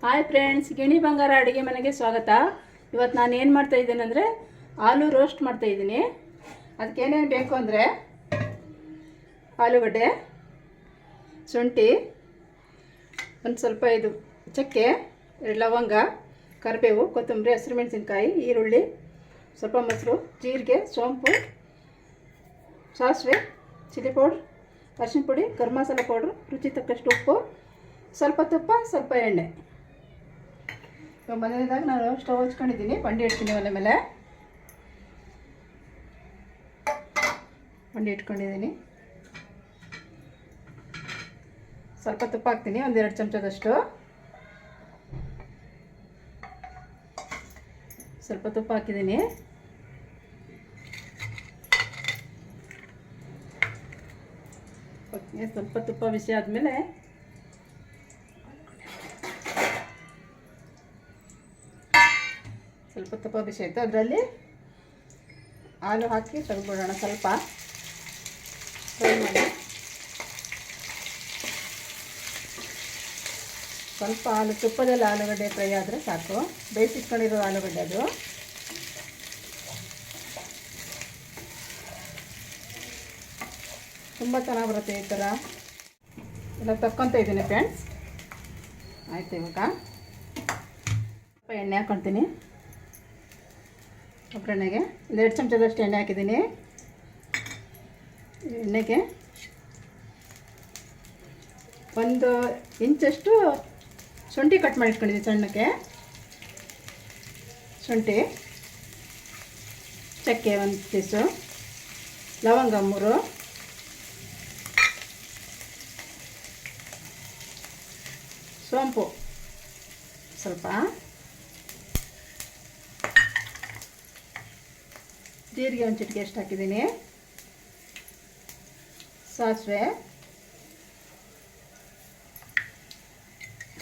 Hi friends ಗಿಣಿ ಬಂಗಾರ ಅಡುಗೆ ಮನೆಗೆ ಸ್ವಾಗತ. ಇವತ್ತು ನಾನು ಏನು ಮಾಡ್ತಾ ಇದ್ದೇನೆ ಅಂದರೆ ಆಲೂ ರೋಸ್ಟ್ ಮಾಡ್ತಾ ಇದ್ದೀನಿ. ಅದಕ್ಕೆ ಏನೇನು ಬೇಕು ಅಂದರೆ ಆಲೂಗಡ್ಡೆ, ಶುಂಠಿ, ಒಂದು ಸ್ವಲ್ಪ ಇದು ಚಕ್ಕೆ, ಎರಡು ಲವಂಗ, ಕರಿಬೇವು, ಕೊತ್ತಂಬರಿ ಹಸಿರು ಮೆಣಸಿನ್ಕಾಯಿ ಈರುಳ್ಳಿ, ಸ್ವಲ್ಪ ಮೊಸರು, ಜೀರಿಗೆ, ಸೋಂಪು, ಸಾಸಿವೆ, ಚಿಲ್ಲಿ ಪೌಡ್ರ್ ಅರಿಶಿನ ಪುಡಿ, ಗರಂ ಮಸಾಲೆ ಪೌಡ್ರು ರುಚಿ ತಕ್ಕಷ್ಟು ಉಪ್ಪು, ಸ್ವಲ್ಪ ತುಪ್ಪ, ಸ್ವಲ್ಪ ಎಣ್ಣೆ. ಇವಾಗ ಮೊದಲನೇದಾಗಿ ನಾನು ಸ್ಟವ್ ಹಚ್ಕೊಂಡಿದ್ದೀನಿ, ಬಂಡಿ ಇಡ್ತೀನಿ ಒಲೆ ಮೇಲೆ. ಬಂಡಿ ಇಟ್ಕೊಂಡಿದ್ದೀನಿ. ಸ್ವಲ್ಪ ತುಪ್ಪ ಹಾಕ್ತೀನಿ ಒಂದೆರಡು ಚಮಚದಷ್ಟು. ಸ್ವಲ್ಪ ತುಪ್ಪ ಹಾಕಿದ್ದೀನಿ. ಸ್ವಲ್ಪ ತುಪ್ಪ ಬಿಸಿ ಆದಮೇಲೆ ಸ್ವಲ್ಪ ತುಪ್ಪ ಬಿಸಿ ಆಯಿತು. ಅದರಲ್ಲಿ ಹಾಲು ಹಾಕಿ ತೆಗೆದ್ಬಿಡೋಣ ಸ್ವಲ್ಪ. ಫ್ರೈ ಮಾಡಿ. ಸ್ವಲ್ಪ ಹಾಲು, ತುಪ್ಪದಲ್ಲಿ ಆಲೂಗಡ್ಡೆ ಫ್ರೈ ಆದರೆ ಸಾಕು. ಬೇಯಿಸಿಟ್ಕೊಂಡಿರೋ ಆಲೂಗಡ್ಡೆ ಅದು. ತುಂಬ ಚೆನ್ನಾಗಿ ಬರುತ್ತೆ ಈ ಥರ ಎಲ್ಲ ತಕ್ಕೊತ ಇದ್ದೀನಿ ಫ್ರೆಂಡ್ಸ್. ಆಯ್ತು ಇವಾಗ. ಎಣ್ಣೆ ಹಾಕ್ಕೊಳ್ತೀನಿ ಒಗ್ಗರಣೆಗೆ. ಒಂದು ಎರಡು ಚಮಚದಷ್ಟು ಎಣ್ಣೆ ಹಾಕಿದ್ದೀನಿ. ಎಣ್ಣೆಗೆ ಒಂದು ಇಂಚಷ್ಟು ಶುಂಠಿ ಕಟ್ ಮಾಡಿ ಸಣ್ಣಕ್ಕೆ. ಶುಂಠಿ, ಚಕ್ಕೆ ಒಂದು ಪೀಸು ಲವಂಗ ಮೂರು, ಸೋಂಪು ಸ್ವಲ್ಪ. ಜೀರಿಗೆ ಒಂದು ಚಿಟಿಕೆ ಎಷ್ಟು ಹಾಕಿದ್ದೀನಿ. ಸಾಸಿವೆ.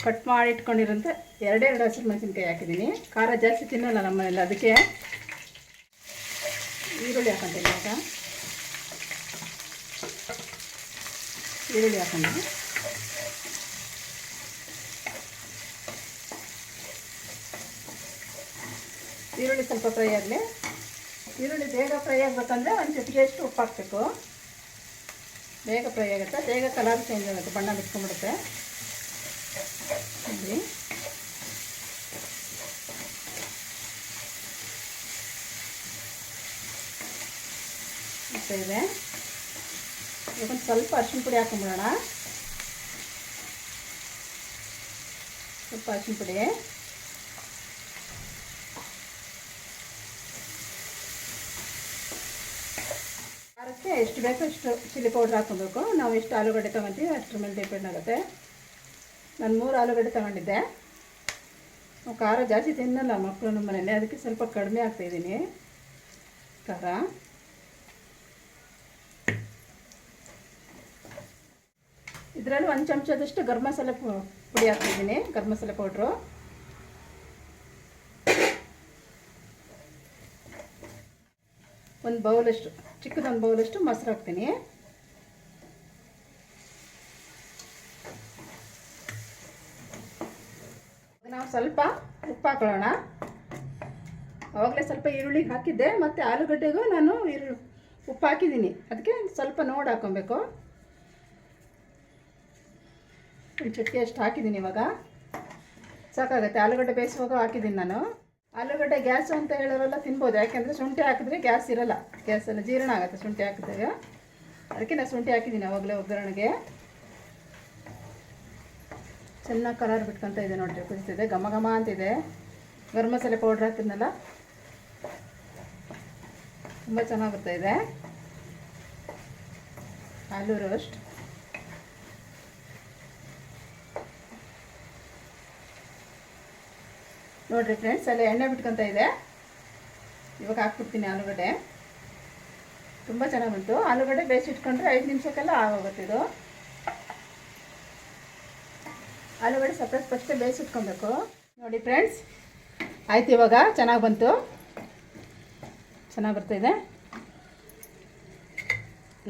ಕಟ್ ಮಾಡಿ ಇಟ್ಕೊಂಡಿರೋಂಥ ಎರಡೆರಡು ಹಸಿರು ಮೆಣಸಿನ್ಕಾಯಿ ಹಾಕಿದ್ದೀನಿ. ಖಾರ ಜಾಸ್ತಿ ತಿನ್ನಲ್ಲ ನಮ್ಮನೆಲ್ಲ ಅದಕ್ಕೆ. ಈರುಳ್ಳಿ ಹಾಕೊಂತೀನಿ ಆಯಿತಾ? ಈರುಳ್ಳಿ ಹಾಕೊಂಡು ಈರುಳ್ಳಿ ಸ್ವಲ್ಪ ಫ್ರೈ ಆಗಲಿ. ಈರುಳ್ಳಿ ಬೇಗ ಫ್ರೈ ಆಗಬೇಕಂದ್ರೆ ಒಂದು ಜೊತೆಗೆ ಎಷ್ಟು ಉಪ್ಪು ಹಾಕಬೇಕು. ಬೇಗ ಫ್ರೈ ಆಗುತ್ತೆ. ಬೇಗ ಕಲರ್ ಚೇಂಜ್ ಆಗುತ್ತೆ. ಬಣ್ಣ ಬಿಟ್ಕೊಂಡ್ಬಿಡುತ್ತೆ. ನೋಡಿ. ಮತ್ತೆ ಇದೆ. ಇವಾಗ ಒಂದು ಸ್ವಲ್ಪ ಅರಿಶಿನ ಪುಡಿ ಹಾಕೊಂಬಿಡೋಣ ಸ್ವಲ್ಪ ಅರಿಶಿನ ಪುಡಿ. ಎಷ್ಟು ಬೇಕೋ ಅಷ್ಟು ಚಿಲ್ಲಿ ಪೌಡ್ರ್ ಹಾಕೊಬೇಕು ನಾವು ಎಷ್ಟು ಆಲೂಗಡ್ಡೆ ತೊಗೊತೀವಿ ಅಷ್ಟ್ರ ಮೇಲೆ ಡಿಪೆಂಡ್ ಆಗುತ್ತೆ. ನಾನು ಮೂರು ಆಲೂಗಡ್ಡೆ ತೊಗೊಂಡಿದ್ದೆ. ಖಾರ ಜಾಸ್ತಿ ತಿನ್ನಲ್ಲ ಮಕ್ಕಳು ನಮ್ಮ ಮನೇಲಿ, ಅದಕ್ಕೆ ಸ್ವಲ್ಪ ಕಡಿಮೆ ಹಾಕ್ತಾಯಿದ್ದೀನಿ ಖಾರ. ಇದರಲ್ಲಿ ಒಂದು ಚಮಚದಷ್ಟು ಗರಂ ಮಸಾಲೆ ಪುಡಿ ಹಾಕ್ತಿದ್ದೀನಿ ಗರಂ ಮಸಾಲೆ ಪೌಡ್ರು. ಒಂದು ಬೌಲಷ್ಟು ಚಿಕ್ಕದೊಂದು ಬೌಲಷ್ಟು ಮೊಸರು ಹಾಕ್ತೀನಿ. ನಾವು ಸ್ವಲ್ಪ ಉಪ್ಪು ಹಾಕೊಳ್ಳೋಣ. ಆವಾಗಲೇ ಸ್ವಲ್ಪ ಈರುಳ್ಳಿ ಹಾಕಿದ್ದೆ, ಮತ್ತು ಆಲೂಗಡ್ಡೆಗೂ ನಾನು ಈರುಳ್ಳಿ ಉಪ್ಪು ಹಾಕಿದ್ದೀನಿ. ಅದಕ್ಕೆ ಸ್ವಲ್ಪ ನೋಡಿ ಹಾಕ್ಕೊಬೇಕು. ಒಂದು ಚಟ್ಕೆ ಅಷ್ಟು ಹಾಕಿದ್ದೀನಿ ಇವಾಗ. ಸಾಕಾಗುತ್ತೆ, ಆಲೂಗಡ್ಡೆ ಬೇಯಿಸುವಾಗ ಹಾಕಿದ್ದೀನಿ ನಾನು. ಆಲೂಗಡ್ಡೆ ಗ್ಯಾಸು ಅಂತ ಹೇಳೋರೆಲ್ಲ ತಿನ್ಬೋದು. ಯಾಕೆಂದರೆ ಶುಂಠಿ ಹಾಕಿದ್ರೆ ಗ್ಯಾಸ್ ಇರಲ್ಲ. ಗ್ಯಾಸೆಲ್ಲ ಜೀರ್ಣ ಆಗುತ್ತೆ ಶುಂಠಿ ಹಾಕಿದಾಗ. ಅದಕ್ಕೆ ನಾನು ಶುಂಠಿ ಹಾಕಿದ್ದೀನಿ ಅವಾಗಲೇ ಒಗ್ಗರಣೆಗೆ. ಚೆನ್ನಾಗಿ ಕಲರ್ ಬಿಟ್ಕೊತ ಇದೆ ನೋಡಿರಿ, ಕುದಿತಿದೆ. ಘಮ ಘಮ ಅಂತಿದೆ ಗರಂ ಮಸಾಲೆ ಪೌಡ್ರ್ ಹಾಕಿದ್ನಲ್ಲ? ತುಂಬ ಚೆನ್ನಾಗಿ ಬರ್ತಾ ಇದೆ. ಆಲೂ ರೋಸ್ಟ್ ನೋಡಿರಿ ಫ್ರೆಂಡ್ಸ್ ಅಲ್ಲಿ ಎಣ್ಣೆ ಬಿಟ್ಕೊತ ಇದೆ. ಇವಾಗ ಹಾಕ್ಬಿಡ್ತೀನಿ ಆಲೂಗಡ್ಡೆ. ತುಂಬ ಚೆನ್ನಾಗಿ ಬಂತು. ಆಲೂಗಡ್ಡೆ ಬೇಯಿಸಿಟ್ಕೊಂಡ್ರೆ ಐದು ನಿಮಿಷಕ್ಕೆಲ್ಲ ಆಗೋಗುತ್ತೆ ಇದು. ಆಲೂಗಡ್ಡೆ ಸಪ್ರೇಟ್ ಫಸ್ಟೇ ಬೇಯಿಸಿಟ್ಕೊಬೇಕು ನೋಡಿ ಫ್ರೆಂಡ್ಸ್ ಆಯ್ತು ಇವಾಗ, ಚೆನ್ನಾಗಿ ಬಂತು. ಚೆನ್ನಾಗಿ ಬರ್ತಾಯಿದೆ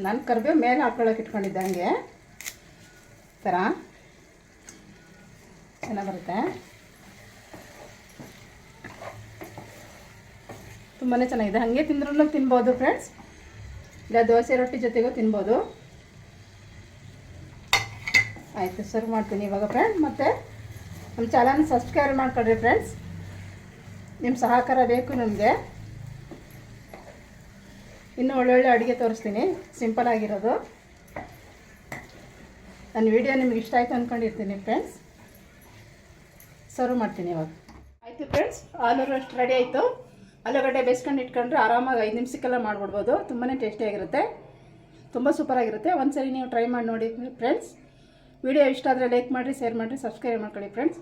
ನಾನು ಕರಿಬೇವು ಮೇಲೆ ಹಾಕ್ಕೊಳ್ಳೋಕೆ ಇಟ್ಕೊಂಡಿದ್ದೆ ಹಂಗೆ. ಥರ ಚೆನ್ನಾಗಿ ಬರುತ್ತೆ. ತುಂಬಾ ಚೆನ್ನಾಗಿದೆ. ಹಾಗೆ ತಿಂದ್ರೂ ತಿನ್ಬೋದು ಫ್ರೆಂಡ್ಸ್ ಇಲ್ಲ ದೋಸೆ ರೊಟ್ಟಿ ಜೊತೆಗೂ ತಿನ್ಬೋದು. ಆಯಿತು ಸರ್ವ್ ಮಾಡ್ತೀನಿ ಇವಾಗ ಫ್ರೆಂಡ್ ಮತ್ತು ನಮ್ಮ ಚಾನಲ್ ಸಬ್ಸ್ಕ್ರೈಬ್ ಮಾಡ್ಕೊಳ್ರಿ ಫ್ರೆಂಡ್ಸ್ ನಿಮ್ಮ ಸಹಕಾರ ಬೇಕು ನಮಗೆ. ಇನ್ನೂ ಒಳ್ಳೊಳ್ಳೆ ಅಡುಗೆ ತೋರಿಸ್ತೀನಿ. ಸಿಂಪಲ್ ಆಗಿರೋದು. ನನ್ನ ವಿಡಿಯೋ ನಿಮ್ಗೆ ಇಷ್ಟ ಆಯಿತು ಅಂದ್ಕೊಂಡಿರ್ತೀನಿ ಫ್ರೆಂಡ್ಸ್ ಸರ್ವ್ ಮಾಡ್ತೀನಿ ಇವಾಗ. ಆಯಿತು ಫ್ರೆಂಡ್ಸ್ ಆಲ್ ಓವರ್ ಅಷ್ಟು ರೆಡಿ ಆಯಿತು. ಆಲೂಗಡ್ಡೆ ಬೇಯಿಸ್ಕೊಂಡು ಇಟ್ಕೊಂಡ್ರೆ ಆರಾಮಾಗಿ ಐದು ನಿಮಿಷಕ್ಕೆಲ್ಲ ಮಾಡಿಬಿಡ್ಬೋದು. ತುಂಬಾ ಟೇಸ್ಟಿಯಾಗಿರುತ್ತೆ. ತುಂಬ ಸೂಪರಾಗಿರುತ್ತೆ. ಒಂದ್ಸರಿ ನೀವು ಟ್ರೈ ಮಾಡಿ ನೋಡಿ ಫ್ರೆಂಡ್ಸ್. ವಿಡಿಯೋ ಇಷ್ಟ ಆದರೆ ಲೈಕ್ ಮಾಡಿರಿ, ಶೇರ್ ಮಾಡಿರಿ, ಸಬ್ಸ್ಕ್ರೈಬ್ ಮಾಡ್ಕೊಳ್ಳಿ ಫ್ರೆಂಡ್ಸ್.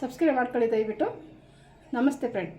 ಸಬ್ಸ್ಕ್ರೈಬ್ ಮಾಡ್ಕೊಳ್ಳಿ ದಯವಿಟ್ಟು. ನಮಸ್ತೆ ಫ್ರೆಂಡ್.